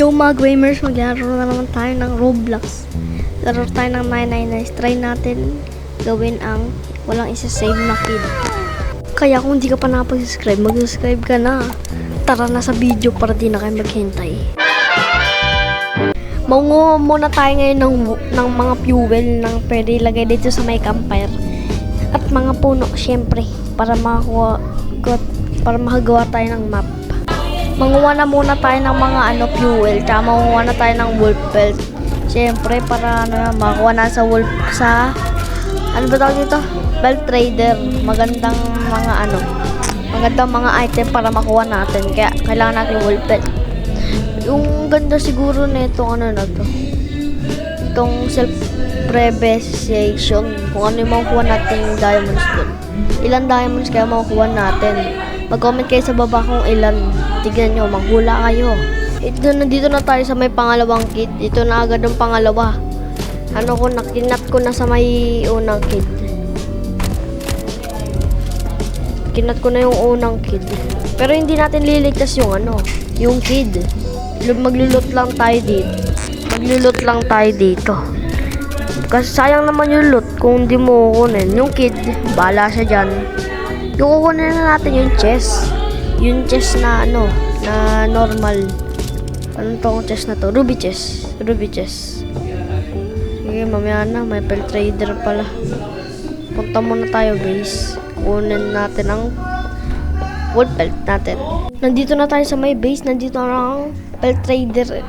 Yung mga gamers, maglaro na naman tayo ng Roblox. Laro tayo ng 999. Try natin gawin ang walang isa-save na kid. Kaya kung hindi ka pa nakapag-subscribe, mag-subscribe ka na. Tara na sa video para di na kayo maghintay. Maungo muna tayo ngayon ng, ng mga fuel ng pwede ilagay dito sa may campfire. At mga puno, syempre, para makakuha, para makagawa tayo ng map. Manguha na muna tayo ng mga ano fuel, tsaka manguha na tayo ng wolf belt. Syempre, para ano yan, makakuha na sa wolf, sa, ano ba tawag dito? Belt trader. Magandang mga ano, magandang mga item para makuha natin. Kaya, kailangan natin wolf belt. Yung ganda siguro na itong ano na to. Itong self preservation kung ano yung makukuha natin diamonds dun. Ilan diamonds kaya makukuha natin. Mag-comment kayo sa baba kung ilan. Tignan nyo, maghula kayo. Ito, nandito na tayo sa may pangalawang kit. Ito na agad ang pangalawa. Ano ko, nakinat ko na sa may unang kid. Kinat ko na yung unang kid. Pero hindi natin liligtas yung ano, yung kid. Lu- Maglulot lang tayo dito. Maglulot lang tayo dito. Kasi sayang naman yung loot kung hindi mo kukunin. Yung kid, bala siya dyan. Yung kukunin na natin yung chest. Yung chest na ano, na normal. Anong tong chest na to? Ruby chest. Ruby chest. Sige, mamaya na. May pel trader pala. Punta muna tayo, base. Kunin natin ang wood belt natin. Nandito na tayo sa may base. Nandito na ang belt trader.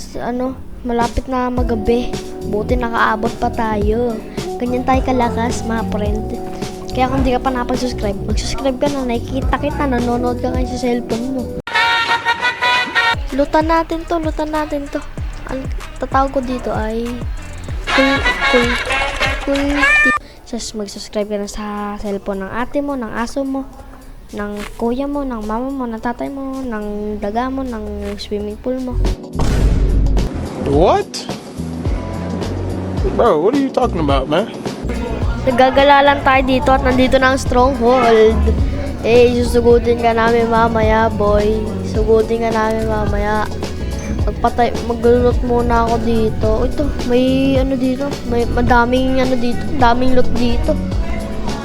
Sa ano, malapit na magabi. Buti nakaabot pa tayo. Ganyan tayo kalakas, mga friend. Kaya kung di ka pa napag-subscribe, mag-subscribe ka na. Nakikita kita, nanonood ka ngayon sa cellphone mo. Lutan natin to, lutan natin to. Ang tatawag ko dito ay kul kul kulti. Just mag-subscribe ka na sa cellphone ng ate mo, ng aso mo, ng kuya mo, ng mama mo, ng tatay mo, ng daga mo, ng swimming pool mo. What? Bro, what are you talking about, man? Nagagala lang tayo dito at nandito na ang stronghold. Eh, susugutin ka namin mamaya, boy. Sugutin ka namin mamaya. Magpatay, maglulot muna ako dito. Ito, may ano dito, may madaming ano dito, daming loot dito.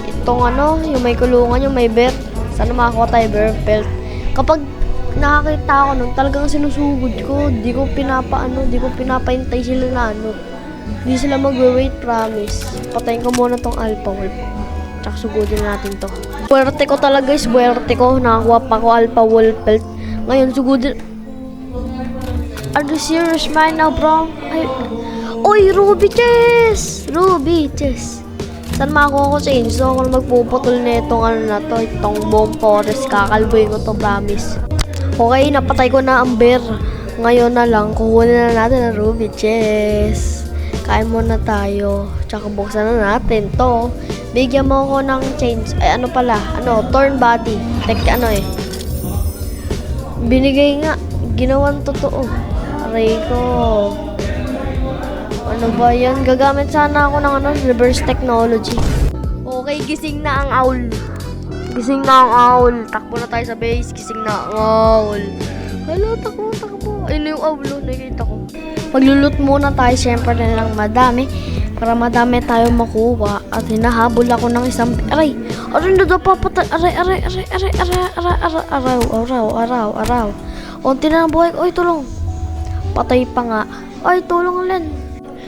Itong ano, yung may kulungan, yung may bear. Sana makakuha tayo belt. Kapag nakakita ako nun, talagang sinusugod ko. Di ko pinapaano, di ko pinapaintay sila na ano. Di sila mag-wait, promise. Patayin ko muna tong alpha wolf. Tsaka sugudin natin to. Buwerte ko talaga guys, buwerte ko. Nakakuha pa ko alpha wolf belt. Ngayon, sugudin. Are you serious man now, bro? Ay, Oy, Ruby chest! Ruby chest. Saan makakuha ko sa inso kung magpuputol na itong ano na to, itong buong forest, kakalboy ko to, promise. Okay, napatay ko na ang bear. Ngayon na lang, kukunin na natin ang ruby chest. Kain muna tayo. Tsaka buksan na natin to. Bigyan mo ako ng change. Ay, ano pala? Ano? Torn body. Tek, ano eh. Binigay nga. Ginawan totoo. Aray ko. Ano ba yan? Gagamit sana ako ng ano, reverse technology. Okay, gising na ang owl. Gising na ang owl. Takbo na tayo sa base. Gising na ang owl. Hala, takbo, takbo. Ayun yung owl, oh, nakikita ko. Maglulot muna tayo, syempre na lang madami. Para madami tayo makuha. At hinahabol ako ng isang... Aray! Aray, na papatay. Aray, aray, aray, aray, aray, aray, aray, araw, araw, araw, araw. Unti na ng buhay ko. Ay, tulong. Patay pa nga. Ay, tulong Len.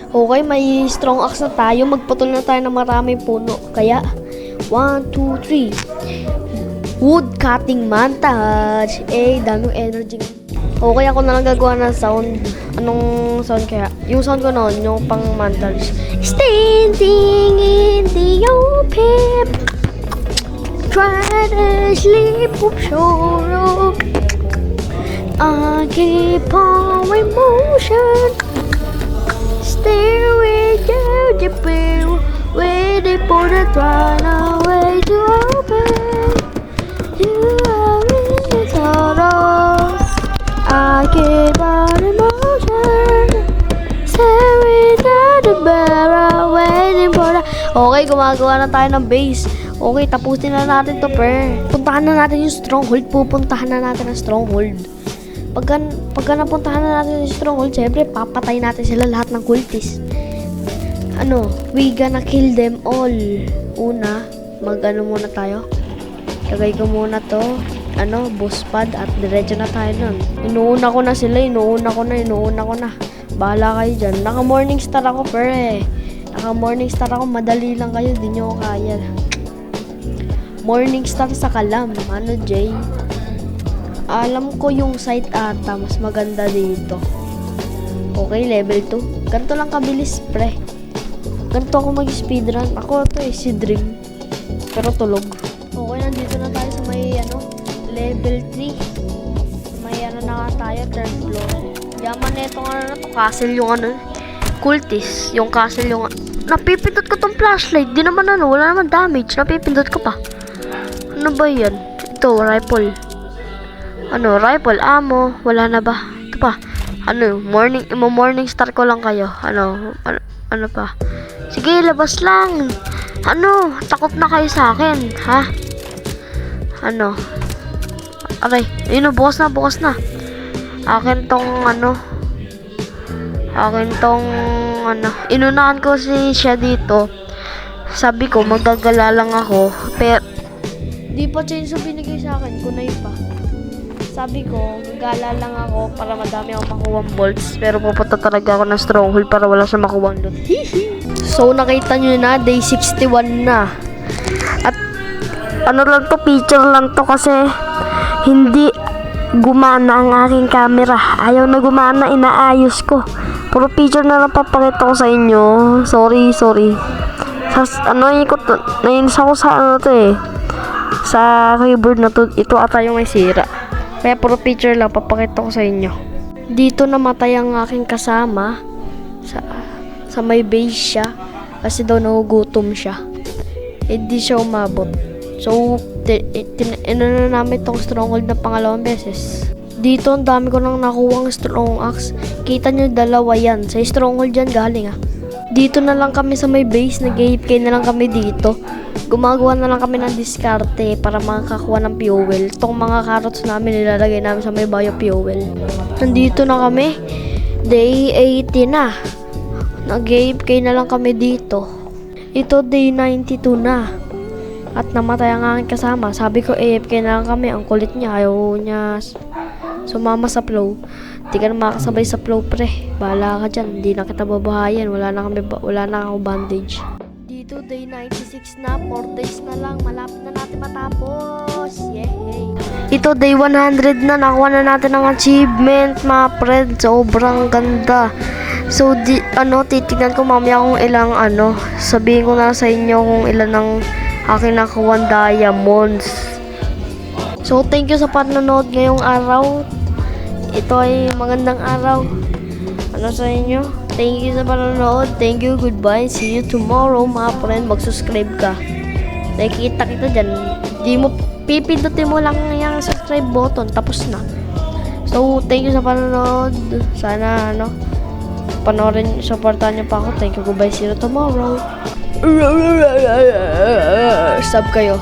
Okay, may strong axe na tayo. Magputol na tayo ng maraming puno. Kaya, 1, 2, 3. Wood cutting montage. Eh, daming energy. Okay, ako na lang gagawa ng sound. Anong sound kaya? Yung sound ko noon, yung pang montage. Standing in the open. Try to sleep sure. I keep on with motion. Stare without the bill. Waiting for the throne away Okay, gumagawa na tayo ng base. Okay, tapusin na natin to, per. Puntahan na natin yung stronghold. Pupuntahan na natin ang stronghold. Pagka, pagka napuntahan na natin si Stronghold, syempre, papatay natin sila lahat ng cultists. Ano, we gonna kill them all. Una, mag ano muna tayo. Lagay ko muna to, ano, boss pad at diretso na tayo nun. Inuuna ko na sila, inuuna ko na, inuuna ko na. Bahala kayo dyan. Naka morning star ako, pere. Naka morning star ako, madali lang kayo, di nyo kaya. Morning star sa kalam. Ano, Jay? Alam ko yung site ata, mas maganda dito. Okay, level 2. Ganito lang kabilis, pre. Ganito ako mag-speedrun. Ako to eh, si Dream. Pero tulog. Okay, nandito na tayo sa may, ano, level 3. May ano na tayo, third floor. Yaman na itong ano to, castle yung ano, cultist. Yung castle yung, napipindot ko tong flashlight. Di naman ano, wala naman damage. Napipindot ko pa. Ano ba yan? Ito, rifle. Ano, rifle, ammo, wala na ba? Ito pa. Ano, morning, morning star ko lang kayo. Ano, ano, ano pa? Sige, labas lang. Ano, takot na kayo sa akin, ha? Ano? Aray, yun na, bukas na, bukas na. Akin tong, ano, akin tong, ano, inunahan ko si siya dito. Sabi ko, magagala lang ako. Pero, di pa chainsaw binigay sa akin, kunay pa. Sabi ko, gala lang ako para madami akong makuwang bolts. Pero pupunta talaga ako ng stronghold para wala siya makuwang loot. so, nakita nyo na, day 61 na. At, ano lang to, picture lang to kasi hindi gumana ang aking camera. Ayaw na gumana, inaayos ko. Puro picture na lang papakita ko sa inyo. Sorry, sorry. Sa, ano, ikot, nainis ako sa ano to eh. Sa keyboard na to, ito ata yung may sira. Kaya puro picture lang, papakita ko sa inyo. Dito namatay ang aking kasama. Sa, sa may base siya. Kasi daw nagugutom siya. Hindi siya umabot. So, ti- eh, tin- inano namin tong stronghold na pangalawang beses. Dito, ang dami ko nang nakuwang strong axe. Kita nyo, dalawa yan. Sa stronghold yan galing ah. Dito na lang kami sa may base, nag-AFK na lang kami dito. Gumagawa na lang kami ng diskarte para makakakuha ng fuel. Itong mga carrots namin nilalagay namin sa may bio fuel. Nandito na kami. Day 80 na. Nag-AFK na lang kami dito. Ito day 92 na. At namatay ang aking kasama. Sabi ko AFK na lang kami. Ang kulit niya. Ayaw niya sumama sa flow. Di ka na makakasabay sa flow pre. Bahala ka dyan. Hindi na kita babahayan. Wala na, kami, wala na ako bandage. Dito day 96 na. 4 days na lang. Malapit na natin matapos. Yay! Ito day 100 na. Nakuha na natin ang achievement mga friend. Sobrang ganda. So, di, ano, titignan ko mamaya kung ilang, ano, sabihin ko na sa inyo kung ilan ang aking nakuha diamonds. So, thank you sa panonood ngayong araw. Ito ay magandang araw. Ano sa inyo? Thank you sa panonood. Thank you. Goodbye. See you tomorrow, mga friend. Mag-subscribe ka. Nakikita kita dyan. Di mo, pipindutin mo lang yung subscribe button. Tapos na. So, thank you sa panonood. Sana, ano, panoorin, supportan niyo pa ako. Thank you. Goodbye. See you tomorrow. Sub kayo.